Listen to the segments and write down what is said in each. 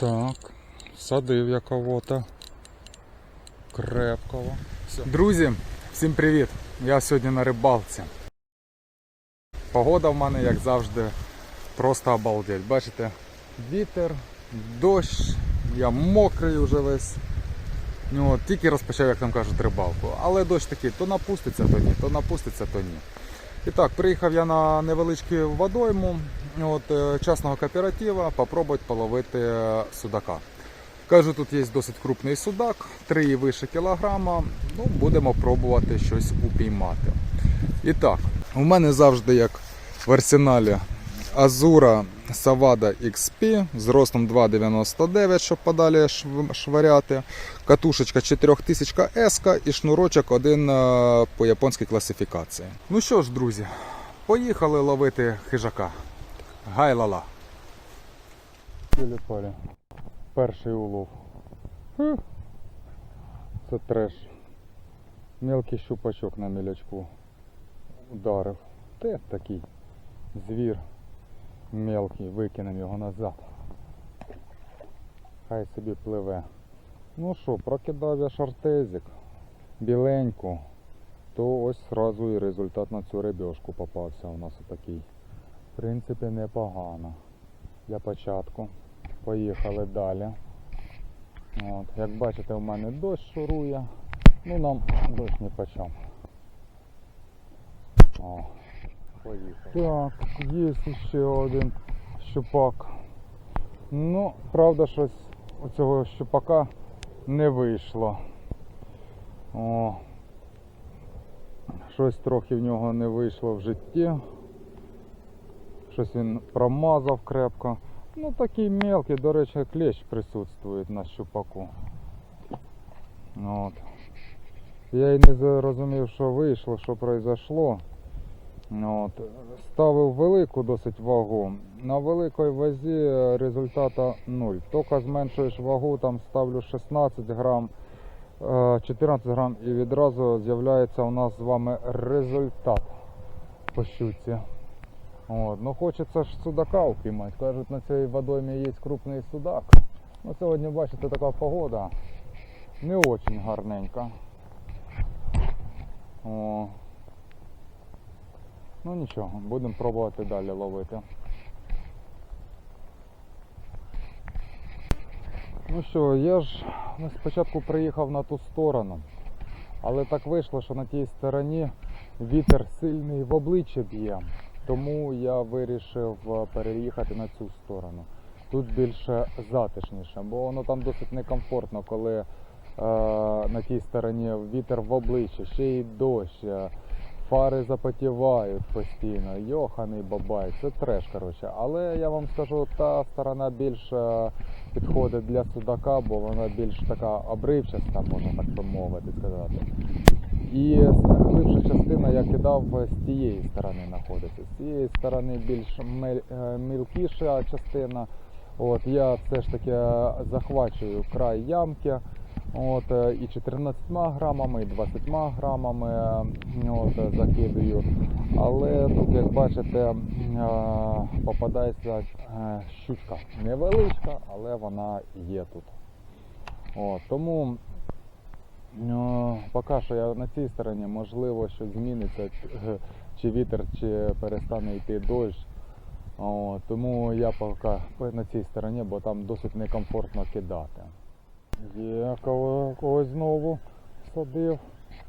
Так, садив я кого-то. Крепкого. Друзі, всім привіт! Я сьогодні на рибалці. Погода в мене, як завжди, просто обалдеть. Бачите, вітер, дощ, я мокрий вже весь. Ну, тільки розпочав, як там кажуть, рибалку. Але дощ такий то напуститься, то ні, то напуститься, то ні. І так, приїхав я на невеличку водойму от, е, частного кооператива попробувати половити судака. Кажу, тут є досить крупний судак, 3 і вище кілограма. Ну, будемо пробувати щось упіймати. І так, у мене завжди як в арсеналі Азура Савада XP з ростом 2,99, щоб подалі шваряти. Катушечка 4000 S і шнурочок один е, по японській класифікації. Ну що ж, друзі, поїхали ловити хижака. Гайлала. Полі. Перший улов. Це треш. Мелкий щупачок на мілячку ударив. Те такий звір мелкий, викинемо його назад. Хай собі пливе. Ну що, прокидав я шартезик біленьку, то ось сразу і результат на цю рибешку попався у нас отакий. В принципі, непогано. Для початку. Поїхали далі. От. Як бачите, у мене дощ шурує. Ну нам дощ не почав. О, поїхали. Так, є ще один щупак. Ну, правда, щось у цього щупака не вийшло. О, щось трохи в нього не вийшло в житті. Щось він промазав крепко. Ну такий мелкий, до речі, клещ присутствує на щупаку. От. Я й не зрозумів, що вийшло, що произошло. От. Ставив велику досить вагу. На великій вазі результата 0. Тільки зменшуєш вагу, там ставлю 16 грам, е, 14 грам і відразу з'являється у нас з вами результат по щуці. От. Ну хочеться ж судака упіймати. Кажуть, на цій водоймі є крупний судак. Ну сьогодні бачите така погода. Не очень гарненька. О. Ну нічого, будемо пробувати далі ловити. Ну що, я ж спочатку приїхав на ту сторону, але так вийшло, що на тій стороні вітер сильний в обличчя б'є. Тому я вирішив е, переїхати на цю сторону. Тут більше затишніше, бо воно там досить некомфортно, коли е, на тій стороні вітер в обличчя, ще й дощ, е, фари запотівають постійно, йоханий бабай, це треш, коротше. Але я вам скажу, та сторона більш е, підходить для судака, бо вона більш така обривчаста, можна так би мовити сказати. І я кидав з тієї сторони знаходиться. З цієї сторони більш е, мілкіша частина. От, я все ж таки е, захвачую край ямки. От, е, і 14 грамами, і 20 грамами от, закидую. Але тут, як бачите, попадається щучка. Невеличка, але вона є тут. От, тому Ну, поки що я на цій стороні, можливо, щось зміниться, чи- вітер, чи перестане йти дощ. О, тому я поки на цій стороні, бо там досить некомфортно кидати. Є когось знову садив.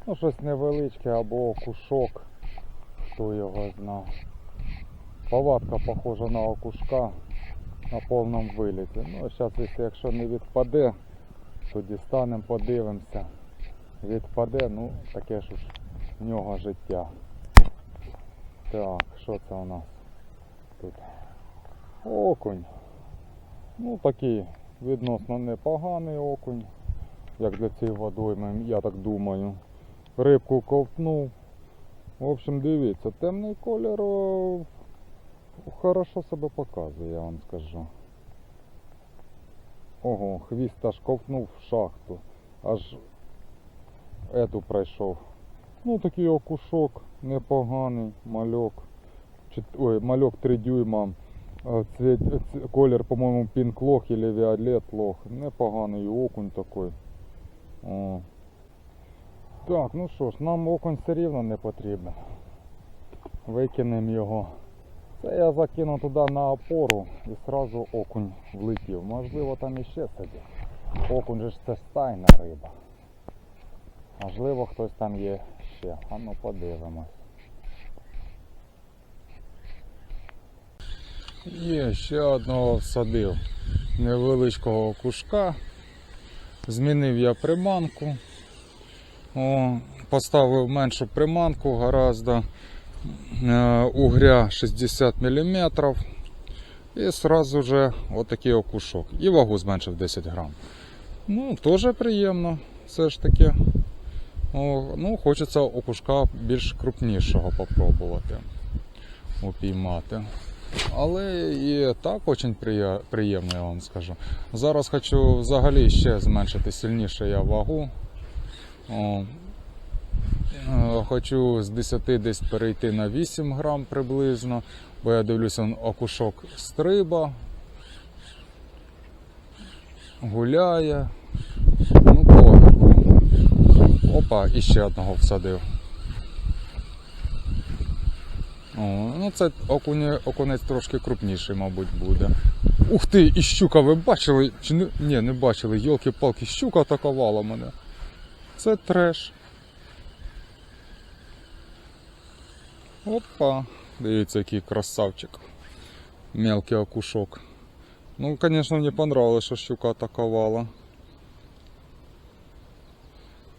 Ну, щось невеличке або окушок, хто його зна. Повадка похожа на окушка на повному виліті. Ну, зараз, якщо не відпаде, то дістанемо, подивимося відпаде, ну таке ж в нього життя. Так, що це у нас тут? Окунь. Ну такий відносно непоганий окунь, як для цієї водойми, я так думаю. Рибку ковтнув. В общем, дивіться, темний колір хорошо себе показує, я вам скажу. Ого, хвіст аж ковтнув в шахту. Аж ету пройшов. Ну такий окушок, непоганий, мальок. Ой, мальок 3 дюйма, А Цвіт, колір, по-моєму, пінк лох или віолет лох. Непоганий окунь такий. О. Так, ну що ж, нам окунь все рівно не потрібен. Викинемо його. Це я закину туди на опору і сразу окунь влетів. Можливо там іще сидить. Окунь же ж це стайна риба. Можливо хтось там є ще. А ну подивимось. Є, ще одного всадив невеличкого кушка. Змінив я приманку. О, поставив меншу приманку, гораздо угря 60 мм. І сразу же отакий окушок. І вагу зменшив 10 грам. Ну, теж приємно, все ж таки. Ну, хочеться окушка більш крупнішого попробувати упіймати. Але і так прия- приємно, я вам скажу. Зараз хочу взагалі ще зменшити сильніше я вагу. О, Хочу з 10 десь перейти на 8 грам приблизно, бо я дивлюся окушок стриба, гуляє. Опа, і ще одного всадив. О, ну це окуня, окунець трошки крупніший, мабуть, буде. Ух ти, і щука, ви бачили? Чи не? Ні, не бачили. Йолки-палки, щука атакувала мене. Це треш. Опа. Дивіться, який красавчик. Мелкий окушок. Ну, звісно, мені понравилось, що щука атакувала.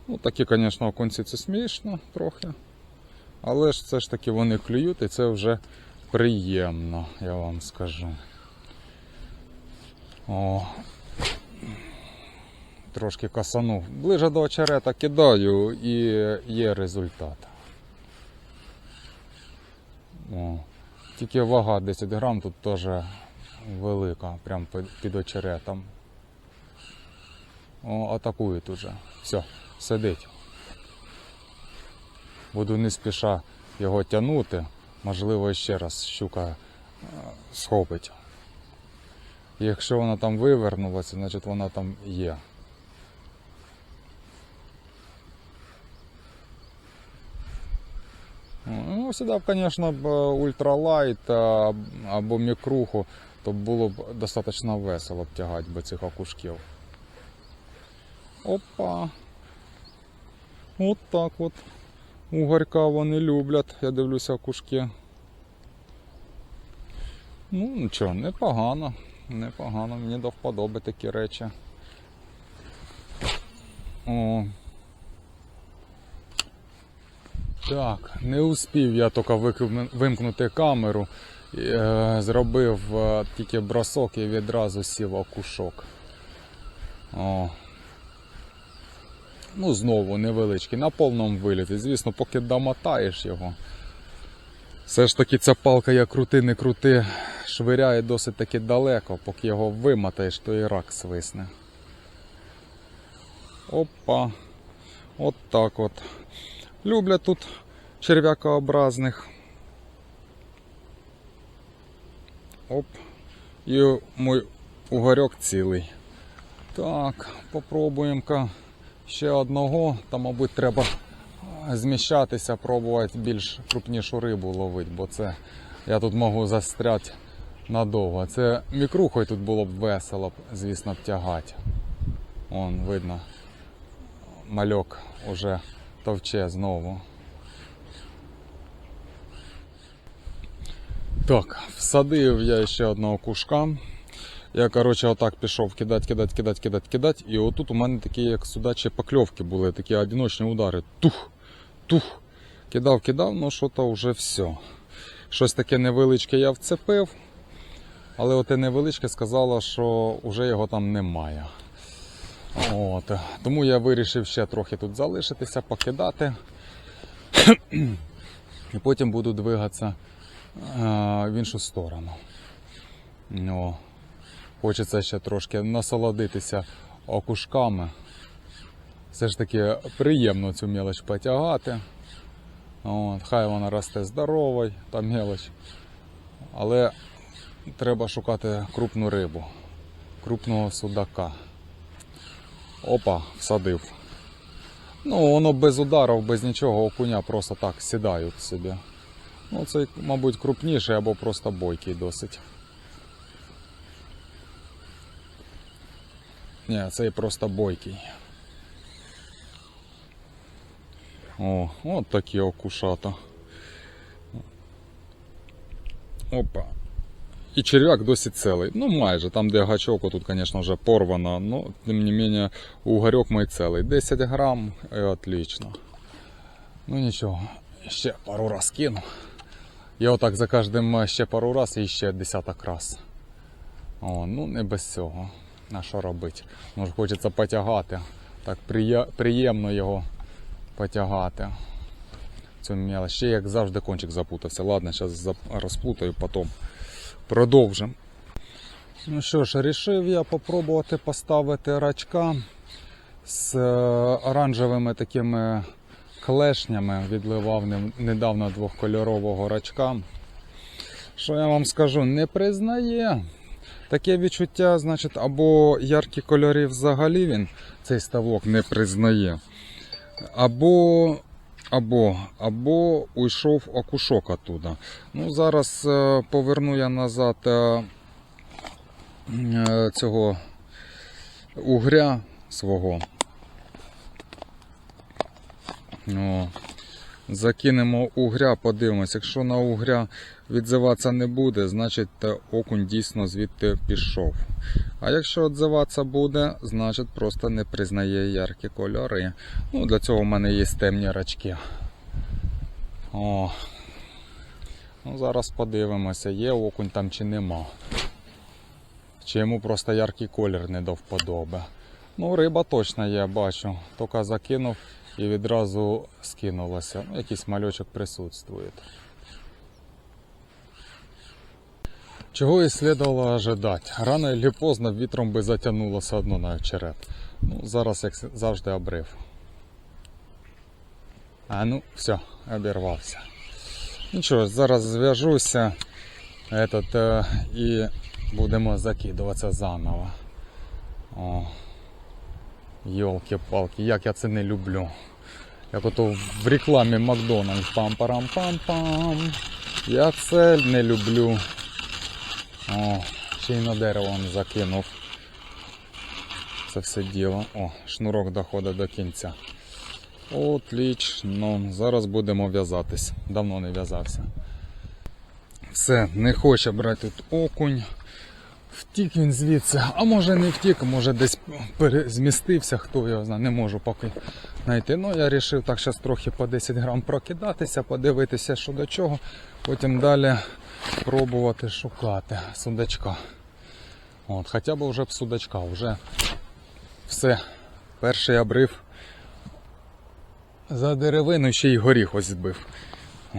Ну, такі, звісно, окунці це смішно трохи. Але ж це ж таки вони клюють і це вже приємно, я вам скажу. О. Трошки касанув. Ближе до очерета кидаю і є результат. О. Тільки вага 10 грам тут теж велика, прям під- під очеретом. О, атакують уже. Все, сидить. Буду не спіша його тягнути. Можливо, ще раз щука е, схопить. Якщо вона там вивернулася, значить вона там є. Ну, сюди б, звісно, б ультралайт або мікруху, то було б достатньо весело б тягати би цих окушків. Опа. От так от. Угорька вони люблять, я дивлюся кушки. Ну, нічого, непогано, непогано, мені до вподоби такі речі. О. Так, не успів я тільки вимкнути камеру. Е, зробив е, тільки бросок і відразу сів окушок. О. Ну, знову невеличкий, на повному виліті. Звісно, поки домотаєш його. Все ж таки ця палка, як крути, не крути, швиряє досить таки далеко, поки його вимотаєш, то і рак свисне. Опа. От так от. Люблять тут черв'якообразних. Оп. І мой угорьок цілий. Так, попробуємо-ка ще одного. Там, мабуть, треба зміщатися, пробувати більш крупнішу рибу ловити, бо це я тут можу застряти надовго. Це мікрухою тут було б весело, звісно, тягати. Вон, видно, мальок уже товче знову. Так, всадив я ще одного кушка. Я, коротше, отак пішов кидати, кидати, кидати, кидати, кидати. І отут у мене такі, як судачі покльовки були, такі одиночні удари. Тух, тух. Кидав, кидав, ну що то вже все. Щось таке невеличке я вцепив. Але оте невеличке сказало, що вже його там немає. От. Тому я вирішив ще трохи тут залишитися, покидати. І потім буду двигатися е, в іншу сторону. Ну, хочеться ще трошки насолодитися окушками. Все ж таки приємно цю мелоч потягати. От, хай вона росте здоровою, та мелоч. Але треба шукати крупну рибу, крупного судака. Опа, всадив. Ну, воно без ударів, без нічого, окуня просто так сідають собі. Ну, цей, мабуть, крупніший або просто бойкий досить. Ні, цей просто бойкий. О, от такі окушата. Опа. І черв'як досить цілий. Ну, майже. Там, де гачок, тут, звісно, вже порвано, но тим не менше, угорьок мій цілий. 10 грам і отлично. Ну нічого, ще пару раз кину. Я отак за кожним ще пару раз і ще десяток раз. О, ну не без цього. На що робити? Може хочеться потягати. Так приємно його потягати. Цю. Ще як завжди кончик запутався. Ладно, зараз розплутаю потім. Продовжимо. Ну що ж, рішив я попробувати поставити рачка з е, оранжевими такими клешнями. Відливав недавно двохкольорового рачка. Що я вам скажу, не признає. Таке відчуття, значить, або яркі кольори взагалі він цей ставок не признає, або, або, або уйшов окушок оттуда. Ну, зараз е, поверну я назад е, е, цього угря свого. О. Закинемо угря, подивимось. Якщо на угря відзиватися не буде, значить окунь дійсно звідти пішов. А якщо відзиватися буде, значить просто не признає яркі кольори. Ну, для цього в мене є темні рачки. О. Ну, зараз подивимося, є окунь там чи нема. Чи йому просто яркий колір не до вподоби. Ну, риба точно є, бачу. Тільки закинув і відразу скинулося. Ну, якийсь мальочок присутствує. Чого і слідувало ожидати. Рано чи поздно вітром би затягнуло все одно на очерет. Ну, зараз, як завжди, обрив. А ну, все, обірвався. Нічого, зараз зв'яжуся этот, е, і будемо закидуватися заново. О. Йолки-палки, як я це не люблю. Як ото в рекламі Макдональдс пам-парам-пам-пам. Я це не люблю. О, ще й на дерево он закинув. Це все діло. О, шнурок доходить до кінця. Отлично. Зараз будемо в'язатись. Давно не в'язався. Все, не хоче брати тут окунь. Втік він звідси, а може не втік, може десь перезмістився, хто його знає, не можу поки знайти. Ну я вирішив так зараз трохи по 10 грам прокидатися, подивитися, що до чого. Потім далі пробувати шукати судачка. От, Хоча б вже б судачка, вже все. Перший обрив за деревину ще й горіх ось збив. О,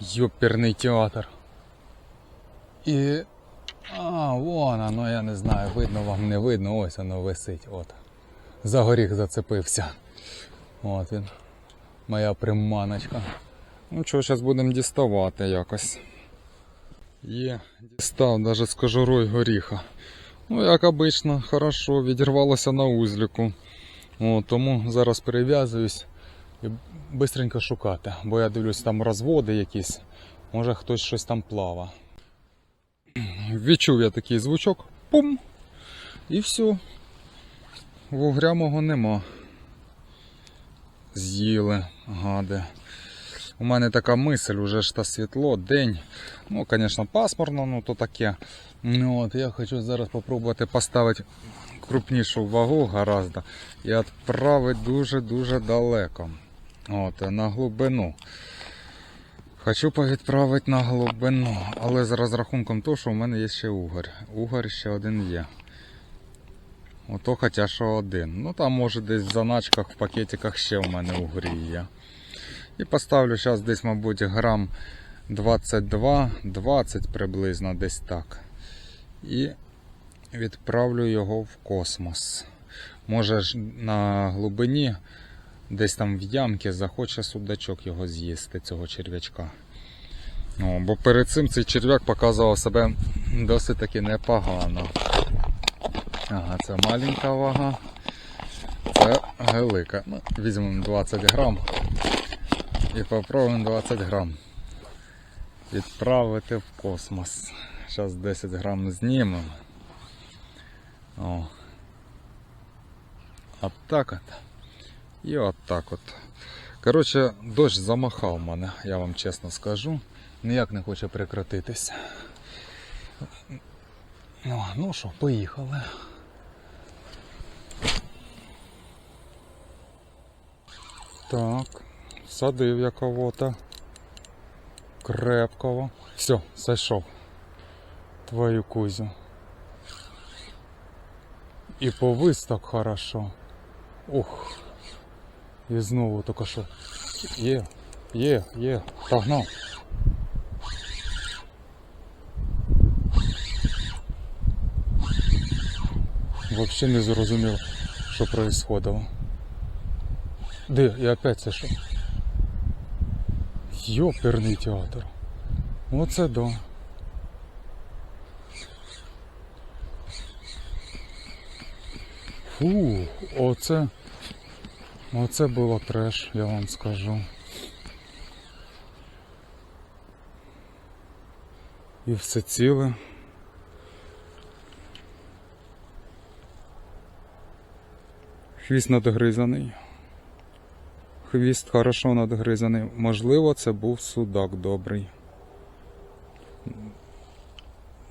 Йоперний театр. І а, вон оно, я не знаю, видно вам, не видно, ось воно висить. От. За горіх зацепився. От він. Моя приманочка. Ну що, зараз будемо діставати якось. Є, дістав навіть з кожурою горіха. Ну, як обично, хорошо, відірвалося на узліку. О, тому зараз перев'язуюсь і швидко шукати. Бо я дивлюсь, там розводи якісь. Може хтось щось там плава. Відчув я такий звучок. Пум! І все. Вугря мого нема. З'їли, гади. У мене така мисль, уже ж та світло, день. Ну, звісно, пасмурно, ну то таке. Ну, от, Я хочу зараз спробувати поставити крупнішу вагу гораздо і відправити дуже-дуже далеко. От, на глибину. Хочу повідправити на глибину, але з розрахунком того, що в мене є ще угор. Угор ще один є. Ото хоча що один. Ну там може десь в заначках, в пакетиках ще в мене угрі є. І поставлю зараз десь, мабуть, грам 22-20 приблизно десь так. І відправлю його в космос. Може на глибині, десь там в ямки захоче судачок його з'їсти, цього черв'ячка. О, бо перед цим цей черв'як показував себе досить таки непогано. Ага, це маленька вага. Це велика. Ну, візьмемо 20 грам. І попробуємо 20 грам. Відправити в космос. Зараз 10 грам знімемо. О. От так от. І от так от. Коротше, дощ замахав мене, я вам чесно скажу. Ніяк не хоче прекратитись. Ну, ну що, поїхали. Так, садив я кого-то. Крепкого. Все, зайшов. Твою кузю. І повис так хорошо. Ух. І знову тільки що. Є, є, є. Погнав. Вообще не зрозумів, що происходило. Де? І опять це що? Йоперний театр. Оце да. Фу, оце. Оце було треш, я вам скажу. І все ціле. Хвіст надгризаний. Хвіст хорошо надгризаний. Можливо, це був судак добрий.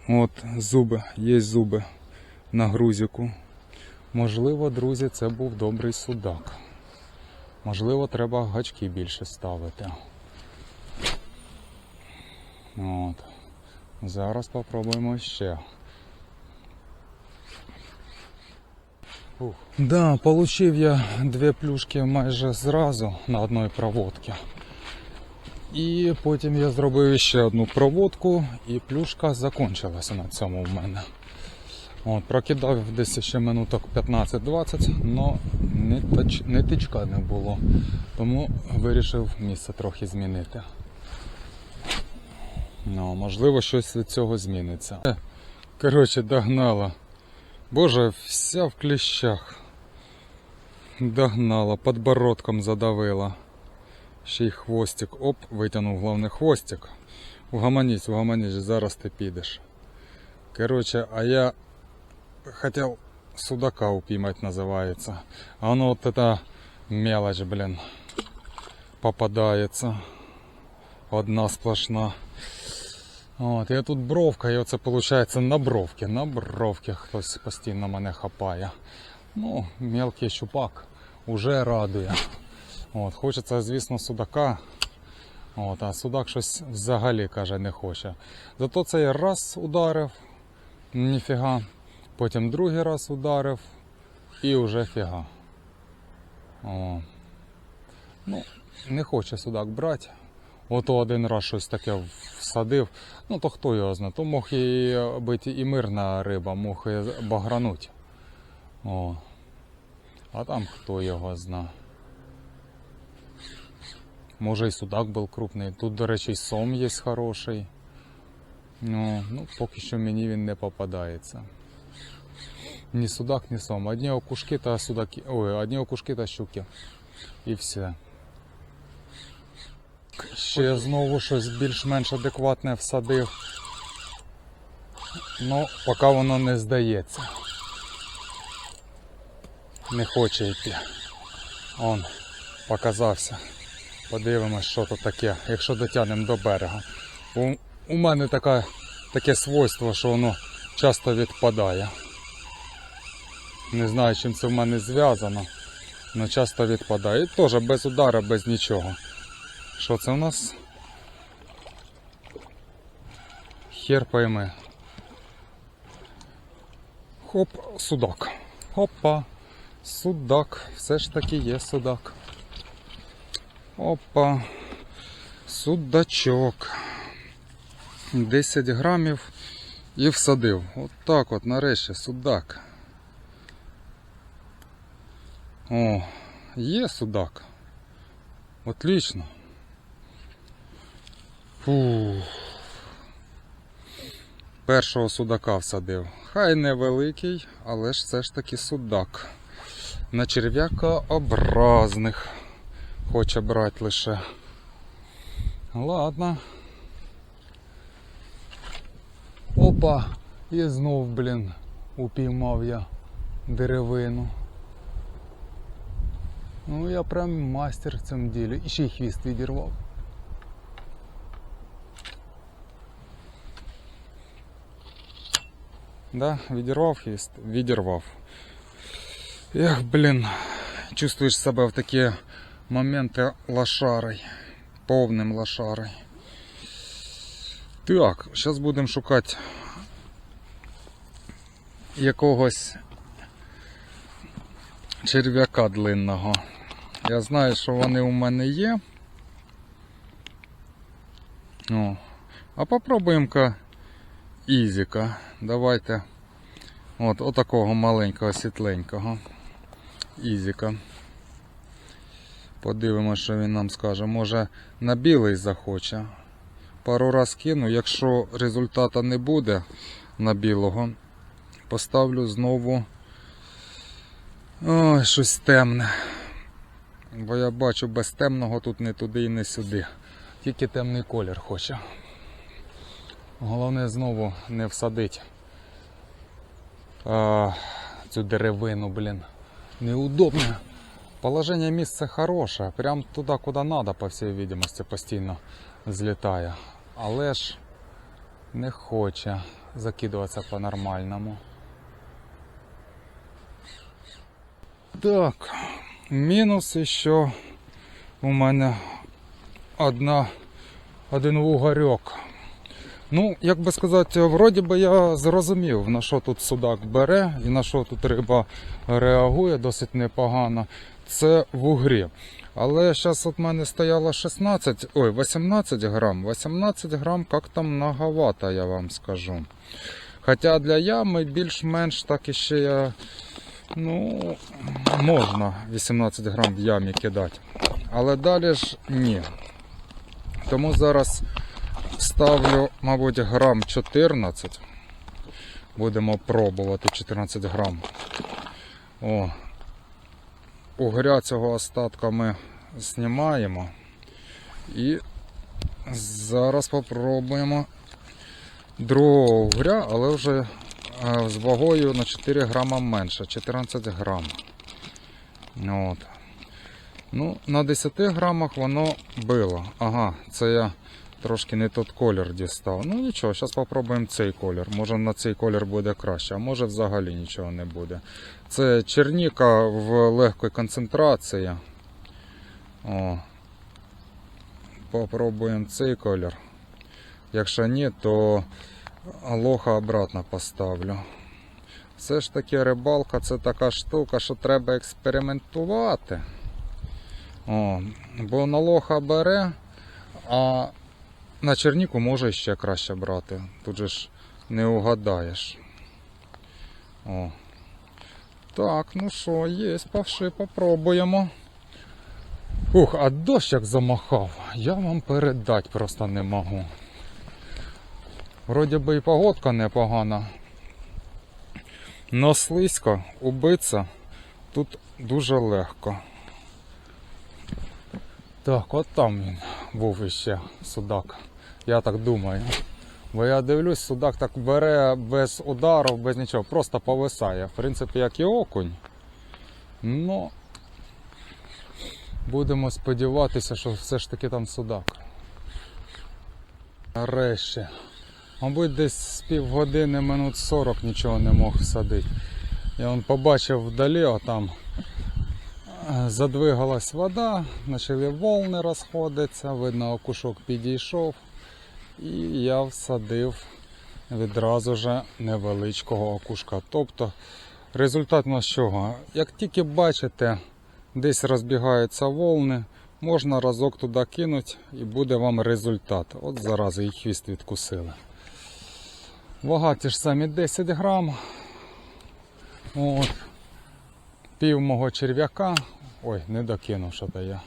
От зуби, є зуби на грузику. Можливо, друзі, це був добрий судак. Можливо, треба гачки більше ставити. От. Зараз попробуємо ще. Ух. Да, получив я дві плюшки майже зразу на одній проводці. І потім я зробив ще одну проводку, і плюшка закінчилася на цьому в мене. От, прокидав десь ще минуток 15-20, але тач, не було. Тому вирішив місце трохи змінити. Ну, можливо, щось від цього зміниться. Е, Коротше, догнала. Боже, вся в кліщах. Догнала, подбородком задавила. Ще й хвостик. Оп, витягнув головне хвостик. Угаманісь, угаманісь, зараз ти підеш. Коротше, а я хотел судака упіймать называется. А оно вот это мелочь, блин, попадается. Одна сплошна. От, я тут бровка, і оце виходить на бровки. На бровки хтось постійно мене хапає. Ну, мелкий щупак уже радує. От, хочеться, звісно, судака. От, а судак щось взагалі каже не хоче. Зато цей раз ударив, ніфіга. Потім другий раз ударив і вже фіга. О. Ну, не хоче судак брати. Ото один раз щось таке всадив. Ну то хто його знає, то мог і бути і мирна риба, мог і багрануть. О. А там хто його зна. Може і судак був крупний. Тут, до речі, сом є хороший. Ну, ну, поки що мені він не попадається. Ні судак, ні сом. Одні окушки та судаки. Ой, одні окушки та щуки. І все. Ще знову щось більш-менш адекватне всадив. Ну, поки воно не здається. Не хоче йти. Он показався. Подивимось, що тут таке, якщо дотягнемо до берега. У, у мене така, таке свойство, що воно часто відпадає. Не знаю, чим це в мене зв'язано, але часто відпадає. І теж без удара, без нічого. Що це у нас? Хер пойми. Хоп, судак. Опа. Судак. Все ж таки є судак. Опа. Судачок. 10 грамів і всадив. От так от нарешті судак. О, є судак. Отлично. Фух. першого судака всадив. Хай невеликий, але ж все ж таки судак. На черв'яка образних хоче брати лише. Ладно. Опа, і знов, блін, упіймав я деревину. Ну, я прям мастер в цьому ділі. І ще й хвіст відірвав. Да, відірвав хвіст? Відірвав. Ех, блін, чувствуєш себе в такі моменти лошарой. Повним лошарой. Так, зараз будемо шукати якогось черв'яка длинного. Я знаю, що вони у мене є. О. А попробуємо-ка ізіка. Давайте. От, отакого маленького світленького. Ізіка. Подивимося, що він нам скаже. Може на білий захоче. Пару раз кину, якщо результата не буде на білого, поставлю знову Ой, щось темне. Бо я бачу без темного тут не туди і не сюди. Тільки темний колір хоче. Головне знову не всадить а, цю деревину, блін. Неудобно. Положення місця хороше, прям туди, куди треба, по всій видимості, постійно злітає. Але ж не хоче закидуватися по-нормальному. Так, мінус ще у мене одна, один вугарьок. Ну, як би сказати, вроді би я зрозумів, на що тут судак бере і на що тут риба реагує досить непогано. Це в угрі. Але зараз от мене стояло 16, ой, 18 грам. 18 грам як-то многовато, я вам скажу. Хоча для ями більш-менш так іще я. Ну, можна 18 грам в ямі кидати. Але далі ж ні. Тому зараз ставлю, мабуть, грам 14. Будемо пробувати 14 грам. О. Угря цього остатка ми знімаємо. І зараз попробуємо другого угря, але вже з вагою на 4 грама менше, 14 грам. От. Ну, на 10 грамах воно било. Ага, це я трошки не тот колір дістав. Ну нічого, зараз спробуємо цей колір. Може на цей колір буде краще, а може взагалі нічого не буде. Це черніка в легкій концентрації. О. Попробуємо цей колір. Якщо ні, то лоха обратно поставлю. Все ж таки рибалка це така штука, що треба експериментувати. О, бо на лоха бере, а на черніку може ще краще брати. Тут же ж не угадаєш. О. Так, ну що, є, павши, попробуємо. Ух, а дощ як замахав, я вам передати просто не можу. Вроді би і погодка непогана. Но слизько, убиться тут дуже легко. Так, от там він був іще судак. Я так думаю. Бо я дивлюсь, судак так бере без удару, без нічого, просто повисає. В принципі, як і окунь. Ну будемо сподіватися, що все ж таки там судак. Нарешті. Мабуть, десь з півгодини, минут 40 нічого не мог всадити. Я побачив вдалі, а там е, задвигалась вода, почали волни розходитися, видно, окушок підійшов. І я всадив відразу же невеличкого окушка. Тобто результат у нас чого? Як тільки бачите, десь розбігаються волни, можна разок туди кинути і буде вам результат. От зараз і хвіст відкусили. Вага ті ж самі 10 грам. От. Пів мого черв'яка. Ой, не докинув, що то я.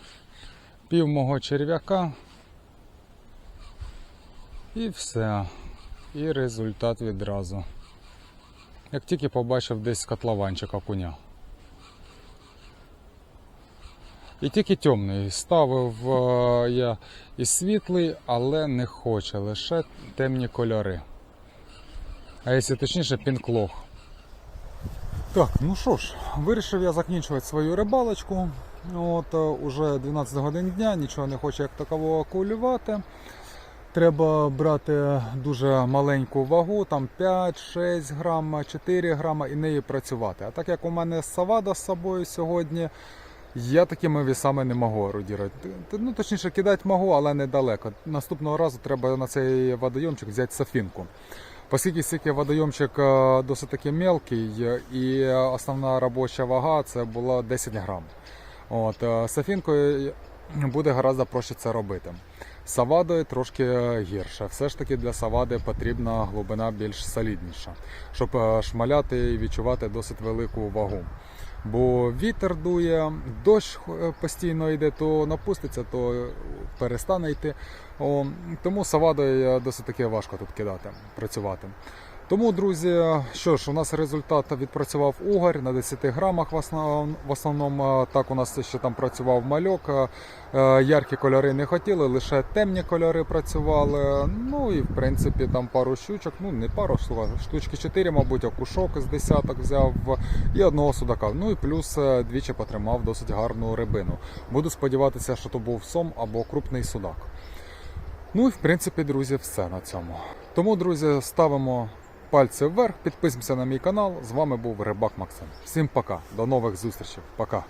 Пів мого черв'яка. І все. І результат відразу. Як тільки побачив десь котлованчик окуня. І тільки темний. Ставив е, я і світлий, але не хоче, лише темні кольори. А якщо точніше, пінклох. Так, ну що ж, вирішив я закінчувати свою рибалочку. От, е, уже 12 годин дня, нічого не хочу як такового кулювати. Треба брати дуже маленьку вагу, там 5-6 грам, 4 грама і нею працювати. А так як у мене савада з собою сьогодні, я такими вісами не можу орудірувати. Ну, точніше, кидати можу, але недалеко. Наступного разу треба на цей водойомчик взяти сафінку. Оскільки стільки водойомчик е, досить таки мелкий, і основна робоча вага це була 10 грам. От, е, сафінкою буде гораздо проще це робити. Савадою трошки гірше. Все ж таки для савади потрібна глибина більш солідніша, щоб е, шмаляти і відчувати досить велику вагу. Бо вітер дує, дощ е, постійно йде, то напуститься, то перестане йти. О, тому савадою е, досить таки важко тут кидати, працювати. Тому, друзі, що ж, у нас результат відпрацював угар на 10 грамах в основному. В основному так у нас ще там працював мальок. Е, Яркі кольори не хотіли, лише темні кольори працювали. Ну і в принципі там пару щучок, ну не пару штучки 4, мабуть, окушок з десяток взяв і одного судака. Ну і плюс е, двічі потримав досить гарну рибину. Буду сподіватися, що то був сом або крупний судак. Ну і в принципі, друзі, все на цьому. Тому, друзі, ставимо пальці вверх, підписуємося на мій канал. З вами був Рибак Максим. Всім пока, до нових зустрічей. Пока.